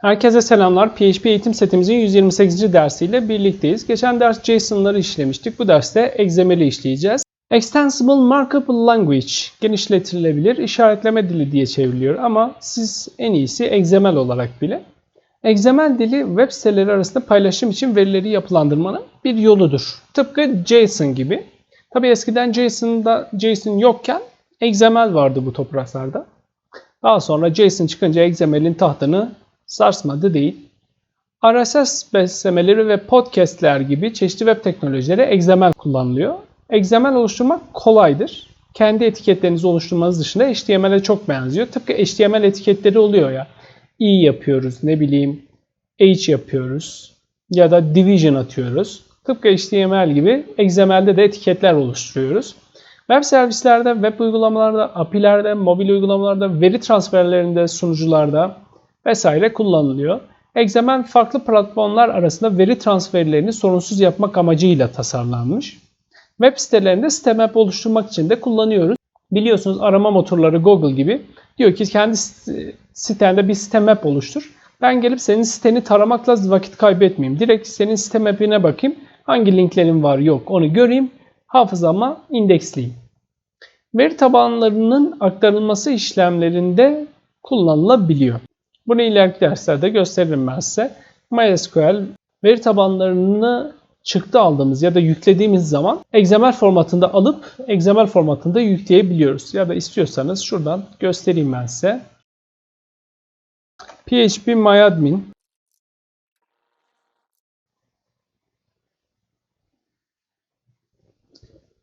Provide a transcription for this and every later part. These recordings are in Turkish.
Herkese selamlar. PHP eğitim setimizin 128. dersiyle birlikteyiz. Geçen ders JSON'ları işlemiştik. Bu derste XML'i işleyeceğiz. Extensible Markup Language, genişletilebilir işaretleme dili diye çevriliyor ama siz en iyisi XML olarak bile. XML dili web siteleri arasında paylaşım için verileri yapılandırmanın bir yoludur. Tıpkı JSON gibi. Tabi eskiden JSON'da JSON yokken XML vardı bu topraklarda. Daha sonra JSON çıkınca XML'in tahtını sarsmadı değil. RSS beslemeleri ve podcastler gibi çeşitli web teknolojileri XML kullanılıyor. XML oluşturmak kolaydır. Kendi etiketlerinizi oluşturmanız dışında HTML'e çok benziyor. Tıpkı HTML etiketleri oluyor ya. E yapıyoruz, ne bileyim H yapıyoruz ya da division atıyoruz. Tıpkı HTML gibi XML'de de etiketler oluşturuyoruz. Web servislerde, web uygulamalarda, API'lerde, mobil uygulamalarda, veri transferlerinde, sunucularda vesaire kullanılıyor. XML farklı platformlar arasında veri transferlerini sorunsuz yapmak amacıyla tasarlanmış. Web sitelerinde sitemap oluşturmak için de kullanıyoruz. Biliyorsunuz arama motorları Google gibi diyor ki kendi sitende bir sitemap oluştur. Ben gelip senin siteni taramakla vakit kaybetmeyeyim. Direkt senin sitemap'ine bakayım. Hangi linklerin var yok onu göreyim. Hafızama indeksleyeyim. Veri tabanlarının aktarılması işlemlerinde kullanılabiliyor. Bunu ileriki derslerde gösteririm ben size. MySQL veri tabanlarını çıktı aldığımız ya da yüklediğimiz zaman XML formatında alıp XML formatında yükleyebiliyoruz. Ya da istiyorsanız şuradan göstereyim ben size. PHP MyAdmin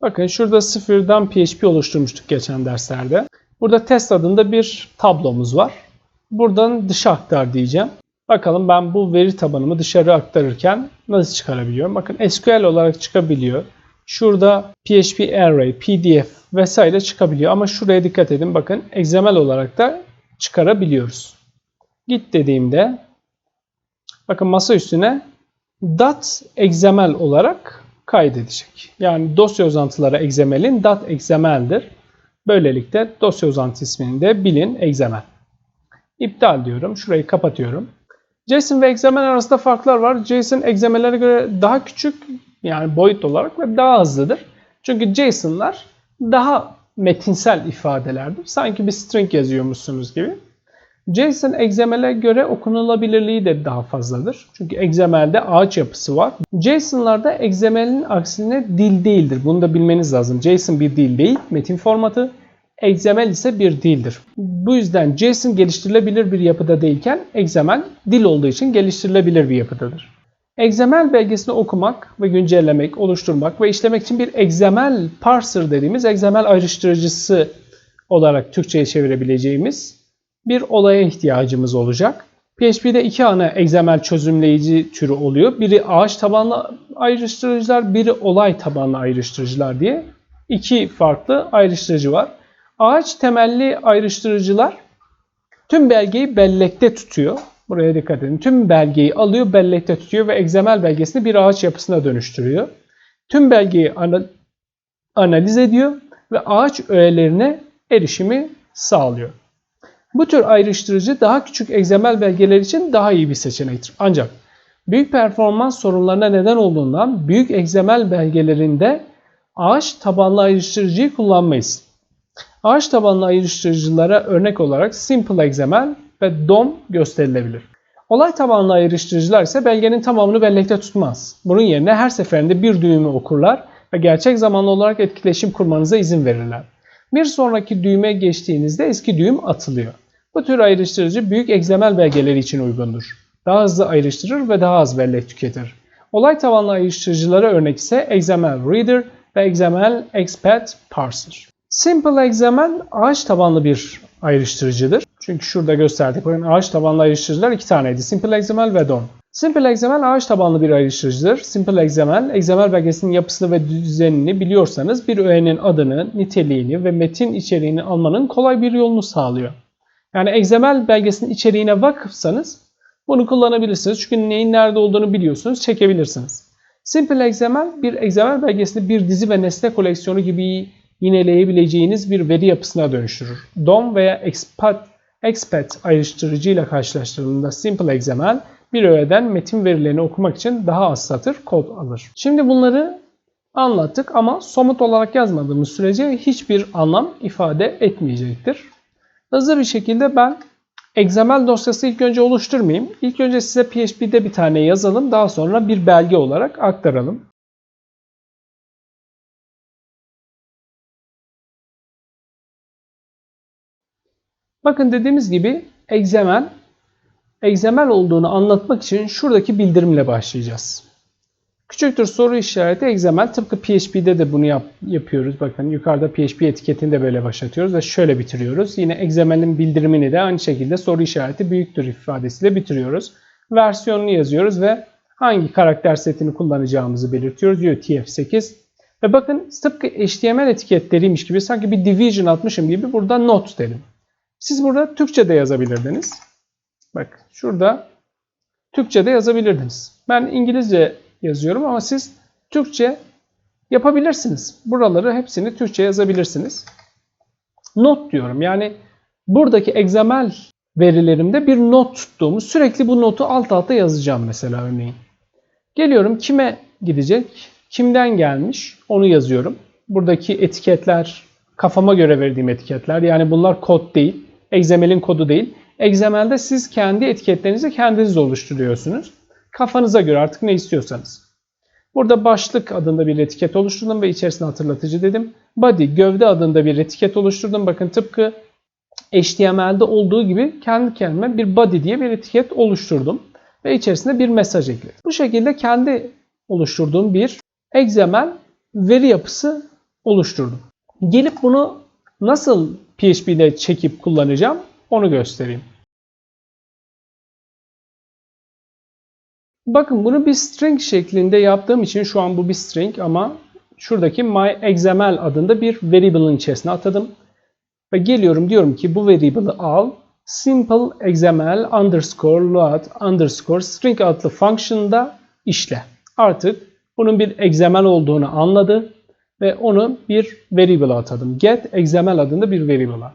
Bakın şurada sıfırdan PHP oluşturmuştuk geçen derslerde. Burada test adında bir tablomuz var. Buradan dışa aktar diyeceğim. Bakalım ben bu veri tabanımı dışarı aktarırken nasıl çıkarabiliyorum? Bakın SQL olarak çıkabiliyor. Şurada PHP Array, PDF vesaire çıkabiliyor. Ama şuraya dikkat edin. Bakın XML olarak da çıkarabiliyoruz. Git dediğimde bakın masa üstüne .xml olarak kaydedecek. Yani dosya uzantıları XML'in .xml'dir. Böylelikle dosya uzantı ismini de bilin XML. İptal diyorum. Şurayı kapatıyorum. JSON ve XML arasında farklar var. JSON XML'lere göre daha küçük yani boyut olarak ve daha hızlıdır. Çünkü JSON'lar daha metinsel ifadelerdir. Sanki bir string yazıyormuşsunuz gibi. JSON XML'e göre okunulabilirliği de daha fazladır. Çünkü XML'de ağaç yapısı var. JSON'larda XML'in aksine dil değildir. Bunu da bilmeniz lazım. JSON bir dil değil, metin formatı. XML ise bir dildir. Bu yüzden JSON geliştirilebilir bir yapıda değilken XML dil olduğu için geliştirilebilir bir yapıdadır. XML belgesini okumak ve güncellemek, oluşturmak ve işlemek için bir XML parser dediğimiz XML ayrıştırıcısı olarak Türkçe'ye çevirebileceğimiz bir olaya ihtiyacımız olacak. PHP'de iki ana XML çözümleyici türü oluyor. Biri ağaç tabanlı ayrıştırıcılar, biri olay tabanlı ayrıştırıcılar diye iki farklı ayrıştırıcı var. Ağaç temelli ayrıştırıcılar tüm belgeyi bellekte tutuyor. Buraya dikkat edin. Tüm belgeyi alıyor, bellekte tutuyor ve XML belgesini bir ağaç yapısına dönüştürüyor. Tüm belgeyi analiz ediyor ve ağaç öğelerine erişimi sağlıyor. Bu tür ayrıştırıcı daha küçük XML belgeler için daha iyi bir seçenektir. Ancak büyük performans sorunlarına neden olduğundan büyük XML belgelerinde ağaç tabanlı ayrıştırıcıyı kullanmayız. Ağaç tabanlı ayrıştırıcılara örnek olarak Simple XML ve DOM gösterilebilir. Olay tabanlı ayrıştırıcılar ise belgenin tamamını bellekte tutmaz. Bunun yerine her seferinde bir düğümü okurlar ve gerçek zamanlı olarak etkileşim kurmanıza izin verirler. Bir sonraki düğme geçtiğinizde eski düğüm atılıyor. Bu tür ayrıştırıcı büyük XML belgeleri için uygundur. Daha hızlı ayrıştırır ve daha az bellek tüketir. Olay tabanlı ayrıştırıcılara örnek ise XML Reader ve XML Expat Parser. Simple XML ağaç tabanlı bir ayrıştırıcıdır. Çünkü şurada gösterdik. Bakın ağaç tabanlı ayrıştırıcılar iki taneydi. Simple XML ve DOM. Simple XML ağaç tabanlı bir ayrıştırıcıdır. Simple XML, XML belgesinin yapısını ve düzenini biliyorsanız bir öğenin adını, niteliğini ve metin içeriğini almanın kolay bir yolunu sağlıyor. Yani XML belgesinin içeriğine vakıfsanız bunu kullanabilirsiniz. Çünkü neyin nerede olduğunu biliyorsunuz, çekebilirsiniz. Simple XML bir XML belgesini bir dizi ve nesne koleksiyonu gibi yineleyebileceğiniz bir veri yapısına dönüştürür. DOM veya Expat, expat ayrıştırıcı ile karşılaştırıldığında simple XML bir öğeden metin verilerini okumak için daha az satır kod alır. Şimdi bunları anlattık ama somut olarak yazmadığımız sürece hiçbir anlam ifade etmeyecektir. Hızlı bir şekilde ben XML dosyası ilk önce oluşturmayayım. İlk önce size PHP'de bir tane yazalım. Daha sonra bir belge olarak aktaralım. Bakın dediğimiz gibi XML, XML olduğunu anlatmak için şuradaki bildirimle başlayacağız. Küçüktür soru işareti XML. Tıpkı PHP'de de bunu yap, yapıyoruz. Bakın yukarıda PHP etiketini de böyle başlatıyoruz ve şöyle bitiriyoruz. Yine XML'in bildirimini de aynı şekilde soru işareti büyüktür ifadesiyle bitiriyoruz. Versiyonunu yazıyoruz ve hangi karakter setini kullanacağımızı belirtiyoruz. UTF-8 ve bakın tıpkı HTML etiketleriymiş gibi sanki bir division atmışım gibi burada not dedim. Siz burada Türkçe de yazabilirdiniz. Bak şurada Türkçe de yazabilirdiniz. Ben İngilizce yazıyorum ama siz Türkçe yapabilirsiniz. Buraları hepsini Türkçe yazabilirsiniz. Not diyorum. Yani buradaki XML verilerimde bir not tuttuğumu sürekli bu notu alt alta yazacağım mesela örneğin. Geliyorum kime gidecek? Kimden gelmiş? Onu yazıyorum. Buradaki etiketler kafama göre verdiğim etiketler. Yani bunlar kod değil. XML'in kodu değil. XML'de siz kendi etiketlerinizi kendiniz oluşturuyorsunuz. Kafanıza göre artık ne istiyorsanız. Burada başlık adında bir etiket oluşturdum ve içerisine hatırlatıcı dedim. Body, gövde adında bir etiket oluşturdum. Bakın tıpkı HTML'de olduğu gibi kendi kendime bir body diye bir etiket oluşturdum. Ve içerisine bir mesaj ekledim. Bu şekilde kendi oluşturduğum bir XML veri yapısı oluşturdum. Gelip bunu nasıl PHP'de çekip kullanacağım onu göstereyim. Bakın bunu bir string şeklinde yaptığım için şu an bu bir string ama şuradaki myXML adında bir variable'ın içerisine atadım. Ve geliyorum diyorum ki bu variable'ı al. Simple XML underscore load underscore string adlı function'da işle. Artık bunun bir XML olduğunu anladı ve onu bir variable atadım. Get XML adında bir variable'a.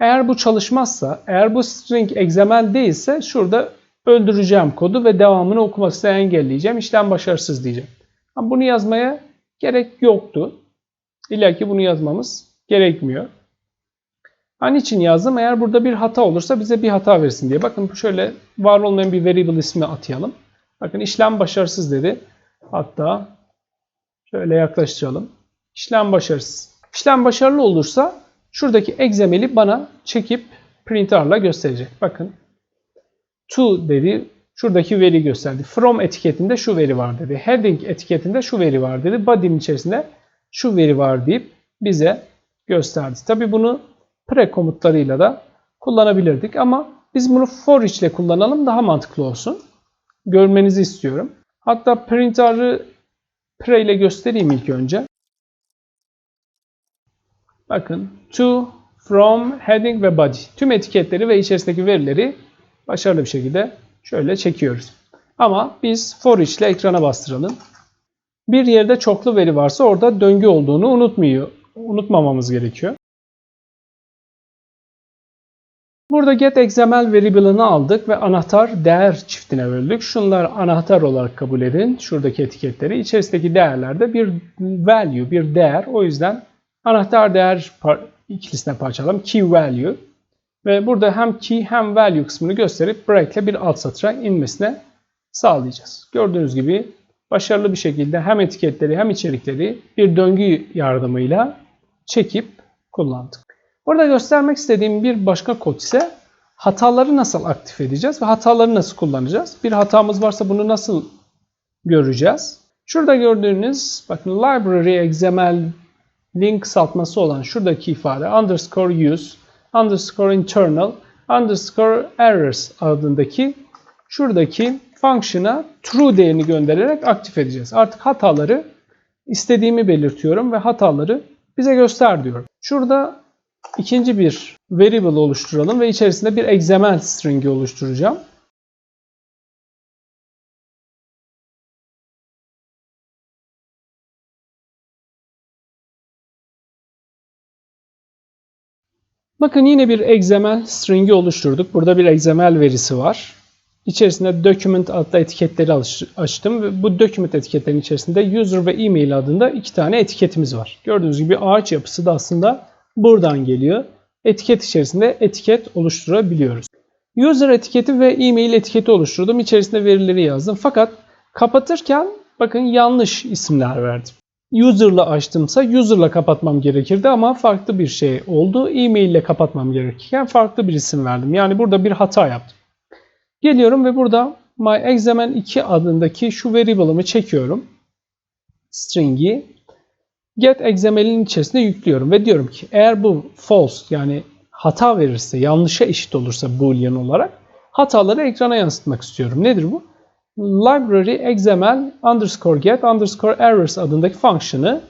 Eğer bu çalışmazsa, eğer bu string XML değilse şurada öldüreceğim kodu ve devamını okumasını engelleyeceğim. İşlem başarısız diyeceğim. Ama bunu yazmaya gerek yoktu. İlla ki bunu yazmamız gerekmiyor. An için yazdım? Eğer burada bir hata olursa bize bir hata versin diye. Bakın şöyle var olmayan bir variable ismi atayalım. Bakın işlem başarısız dedi. Hatta şöyle yaklaştıralım. İşlem başarısız. İşlem başarılı olursa şuradaki XML'i bana çekip printer'la gösterecek. Bakın to dedi. Şuradaki veri gösterdi. From etiketinde şu veri var dedi. Heading etiketinde şu veri var dedi. Body'nin içerisinde şu veri var deyip bize gösterdi. Tabi bunu pre komutlarıyla da kullanabilirdik ama biz bunu for ile kullanalım daha mantıklı olsun. Görmenizi istiyorum. Hatta printer'ı pre ile göstereyim ilk önce. Bakın to, from, heading ve body. Tüm etiketleri ve içerisindeki verileri başarılı bir şekilde şöyle çekiyoruz. Ama biz for each ile ekrana bastıralım. Bir yerde çoklu veri varsa orada döngü olduğunu unutmuyor. Unutmamamız gerekiyor. Burada get XML variable'ını aldık ve anahtar değer çiftine böldük. Şunlar anahtar olarak kabul edin. Şuradaki etiketleri. İçerisindeki değerlerde bir value, bir değer. O yüzden anahtar değer ikilisine parçalayalım. Key value. Ve burada hem key hem value kısmını gösterip break ile bir alt satıra inmesine sağlayacağız. Gördüğünüz gibi başarılı bir şekilde hem etiketleri hem içerikleri bir döngü yardımıyla çekip kullandık. Burada göstermek istediğim bir başka kod ise hataları nasıl aktif edeceğiz ve hataları nasıl kullanacağız? Bir hatamız varsa bunu nasıl göreceğiz? Şurada gördüğünüz bakın library XML link kısaltması olan şuradaki ifade underscore use underscore internal underscore errors adındaki şuradaki function'a true değerini göndererek aktif edeceğiz. Artık hataları istediğimi belirtiyorum ve hataları bize göster diyorum. Şurada ikinci bir variable oluşturalım ve içerisinde bir XML string'i oluşturacağım. Bakın yine bir XML string'i oluşturduk. Burada bir XML verisi var. İçerisinde document adlı etiketleri açtım ve bu document etiketlerin içerisinde user ve email adında iki tane etiketimiz var. Gördüğünüz gibi ağaç yapısı da aslında buradan geliyor. Etiket içerisinde etiket oluşturabiliyoruz. User etiketi ve email etiketi oluşturdum. İçerisinde verileri yazdım. Fakat kapatırken bakın yanlış isimler verdim. User'la açtımsa user'la kapatmam gerekirdi ama farklı bir şey oldu. E-mail ile kapatmam gerekirken farklı bir isim verdim. Yani burada bir hata yaptım. Geliyorum ve burada myXML2 adındaki şu variable'ımı çekiyorum. String'i getXML'in içerisine yüklüyorum ve diyorum ki eğer bu false yani hata verirse, yanlışa eşit olursa boolean olarak hataları ekrana yansıtmak istiyorum. Nedir bu? Library XML underscore get underscore errors adındaki function'ı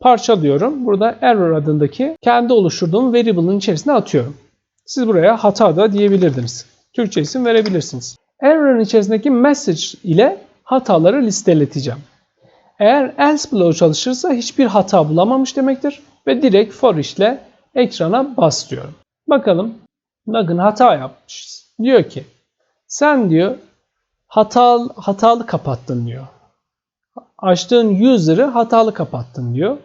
parçalıyorum. Burada error adındaki kendi oluşturduğum variable'ın içerisine atıyorum. Siz buraya hata da diyebilirdiniz. Türkçe isim verebilirsiniz. Error'ın içerisindeki message ile hataları listeleteceğim. Eğer else bloğu çalışırsa hiçbir hata bulamamış demektir ve direkt for ile ekrana bas diyorum. Bakalım bakın hata yapmışız. Diyor ki sen diyor hatalı, hatalı kapattın diyor. Açtığın user'ı hatalı kapattın diyor.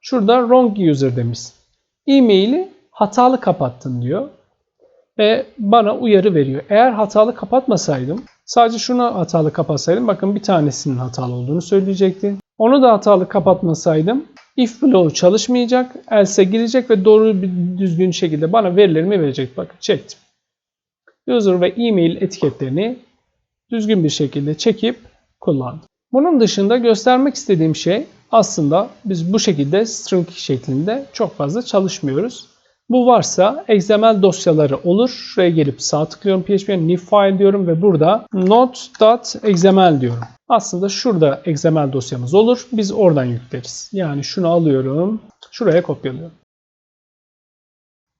Şurada wrong user demiş. E-mail'i hatalı kapattın diyor. Ve bana uyarı veriyor. Eğer hatalı kapatmasaydım, sadece şunu hatalı kapatsaydım, bakın bir tanesinin hatalı olduğunu söyleyecekti. Onu da hatalı kapatmasaydım, if bloğu çalışmayacak, else'e girecek ve doğru bir düzgün şekilde bana verilerimi verecek. Bakın çektim. User ve e-mail etiketlerini düzgün bir şekilde çekip kullandım. Bunun dışında göstermek istediğim şey aslında biz bu şekilde string şeklinde çok fazla çalışmıyoruz. Bu varsa XML dosyaları olur. Şuraya gelip sağ tıklıyorum PHP'ye new file diyorum ve burada not.xml diyorum. Aslında şurada XML dosyamız olur. Biz oradan yükleriz. Yani şunu alıyorum. Şuraya kopyalıyorum.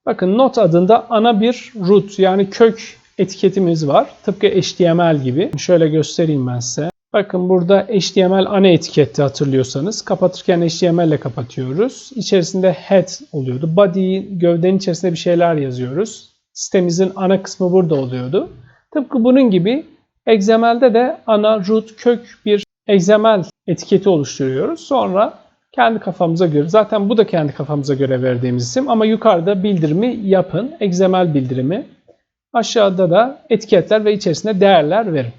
Bakın not adında ana bir root yani kök etiketimiz var. Tıpkı HTML gibi. Şöyle göstereyim ben size. Bakın burada HTML ana etiketti hatırlıyorsanız. Kapatırken HTML ile kapatıyoruz. İçerisinde head oluyordu. Body, gövdenin içerisinde bir şeyler yazıyoruz. Sitemizin ana kısmı burada oluyordu. Tıpkı bunun gibi XML'de de ana root kök bir XML etiketi oluşturuyoruz. Sonra kendi kafamıza göre, zaten bu da kendi kafamıza göre verdiğimiz isim ama yukarıda bildirimi yapın. XML bildirimi. Aşağıda da etiketler ve içerisinde değerler verin.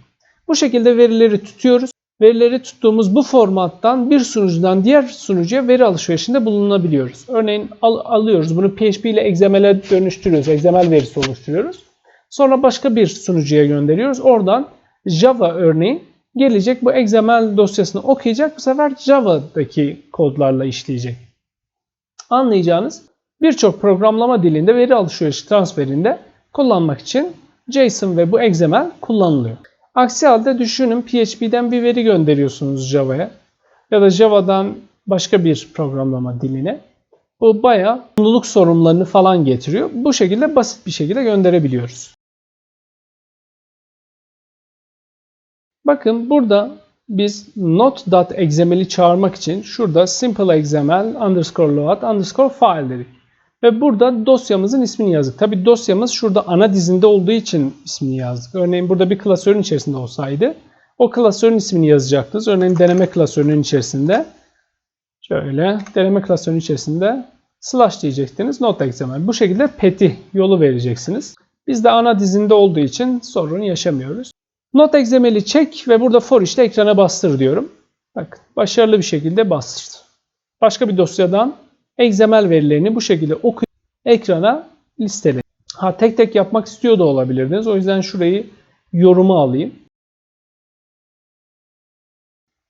Bu şekilde verileri tutuyoruz. Verileri tuttuğumuz bu formattan bir sunucudan diğer sunucuya veri alışverişinde bulunabiliyoruz. Örneğin al, alıyoruz bunu PHP ile XML'e dönüştürüyoruz. XML verisi oluşturuyoruz. Sonra başka bir sunucuya gönderiyoruz. Oradan Java örneğin gelecek bu XML dosyasını okuyacak. Bu sefer Java'daki kodlarla işleyecek. Anlayacağınız birçok programlama dilinde veri alışverişi transferinde kullanmak için JSON ve bu XML kullanılıyor. Aksi halde düşünün PHP'den bir veri gönderiyorsunuz Java'ya ya da Java'dan başka bir programlama diline. Bu bayağı sunuluk sorunlarını falan getiriyor. Bu şekilde basit bir şekilde gönderebiliyoruz. Bakın burada biz not.xml'i çağırmak için şurada simple xml underscore load underscore file dedik. Ve burada dosyamızın ismini yazdık. Tabi dosyamız şurada ana dizinde olduğu için ismini yazdık. Örneğin burada bir klasörün içerisinde olsaydı o klasörün ismini yazacaktınız. Örneğin deneme klasörünün içerisinde şöyle deneme klasörünün içerisinde slash diyecektiniz not.xml. Bu şekilde peti yolu vereceksiniz. Biz de ana dizinde olduğu için sorun yaşamıyoruz. Not.xml'i çek ve burada for işte ekrana bastır diyorum. Bak başarılı bir şekilde bastırdı. Başka bir dosyadan XML verilerini bu şekilde okuyup ekrana listeleyin. Ha tek tek yapmak istiyor da olabilirdiniz. O yüzden şurayı yoruma alayım.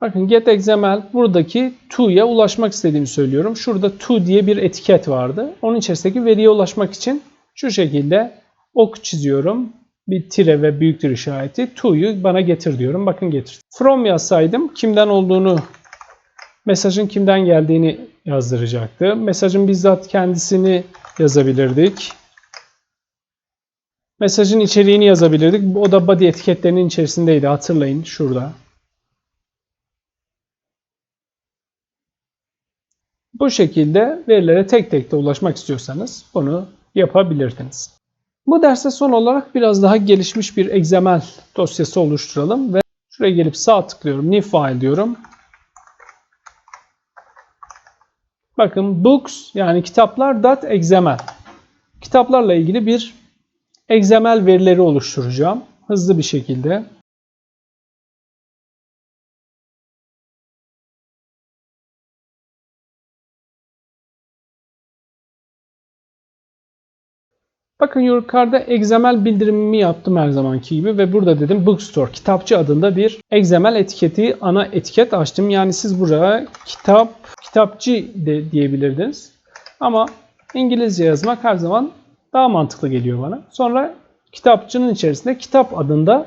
Bakın getXML buradaki to'ya ulaşmak istediğimi söylüyorum. Şurada to diye bir etiket vardı. Onun içerisindeki veriye ulaşmak için şu şekilde ok çiziyorum. Bir tire ve büyüktür işareti. To'yu bana getir diyorum. Bakın getir. From yazsaydım kimden olduğunu mesajın kimden geldiğini yazdıracaktı. Mesajın bizzat kendisini yazabilirdik. Mesajın içeriğini yazabilirdik. O da body etiketlerinin içerisindeydi. Hatırlayın şurada. Bu şekilde verilere tek tek de ulaşmak istiyorsanız bunu yapabilirdiniz. Bu derste son olarak biraz daha gelişmiş bir XML dosyası oluşturalım ve şuraya gelip sağ tıklıyorum. New file diyorum. Bakın books yani kitaplar.xml. Kitaplarla ilgili bir XML verileri oluşturacağım. Hızlı bir şekilde. Bakın yukarıda XML bildirimimi yaptım her zamanki gibi ve burada dedim Bookstore kitapçı adında bir XML etiketi ana etiket açtım. Yani siz buraya kitap kitapçı de diyebilirdiniz. Ama İngilizce yazmak her zaman daha mantıklı geliyor bana. Sonra kitapçının içerisinde kitap adında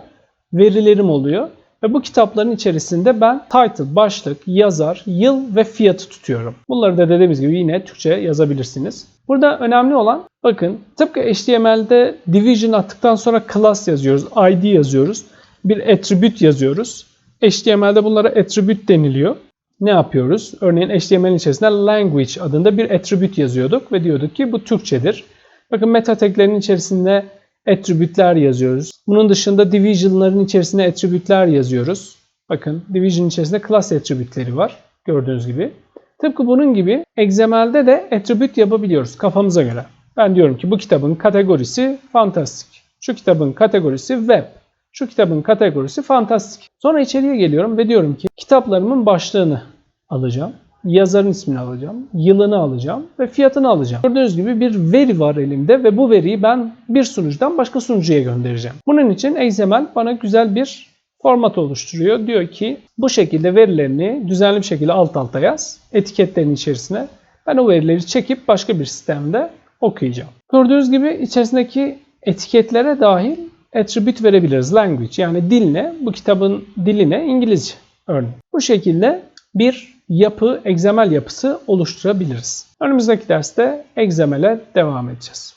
verilerim oluyor. Ve bu kitapların içerisinde ben title, başlık, yazar, yıl ve fiyatı tutuyorum. Bunları da dediğimiz gibi yine Türkçe yazabilirsiniz. Burada önemli olan bakın tıpkı HTML'de division attıktan sonra class yazıyoruz, id yazıyoruz, bir attribute yazıyoruz. HTML'de bunlara attribute deniliyor. Ne yapıyoruz? Örneğin HTML'in içerisinde language adında bir attribute yazıyorduk ve diyorduk ki bu Türkçedir. Bakın meta taglerin içerisinde attribute'ler yazıyoruz. Bunun dışında division'ların içerisine attribute'ler yazıyoruz. Bakın division içerisinde class attribute'leri var. Gördüğünüz gibi. Tıpkı bunun gibi XML'de de attribute yapabiliyoruz kafamıza göre. Ben diyorum ki bu kitabın kategorisi fantastik. Şu kitabın kategorisi web. Şu kitabın kategorisi fantastik. Sonra içeriye geliyorum ve diyorum ki kitaplarımın başlığını alacağım. Yazarın ismini alacağım, yılını alacağım ve fiyatını alacağım. Gördüğünüz gibi bir veri var elimde ve bu veriyi ben bir sunucudan başka sunucuya göndereceğim. Bunun için XML bana güzel bir format oluşturuyor. Diyor ki bu şekilde verilerini düzenli bir şekilde alt alta yaz. Etiketlerin içerisine. Ben o verileri çekip başka bir sistemde okuyacağım. Gördüğünüz gibi içerisindeki etiketlere dahil attribute verebiliriz. Language yani dil? Bu kitabın dili? İngilizce örneğin. Bu şekilde bir yapı, XML yapısı oluşturabiliriz. Önümüzdeki derste XML'e devam edeceğiz.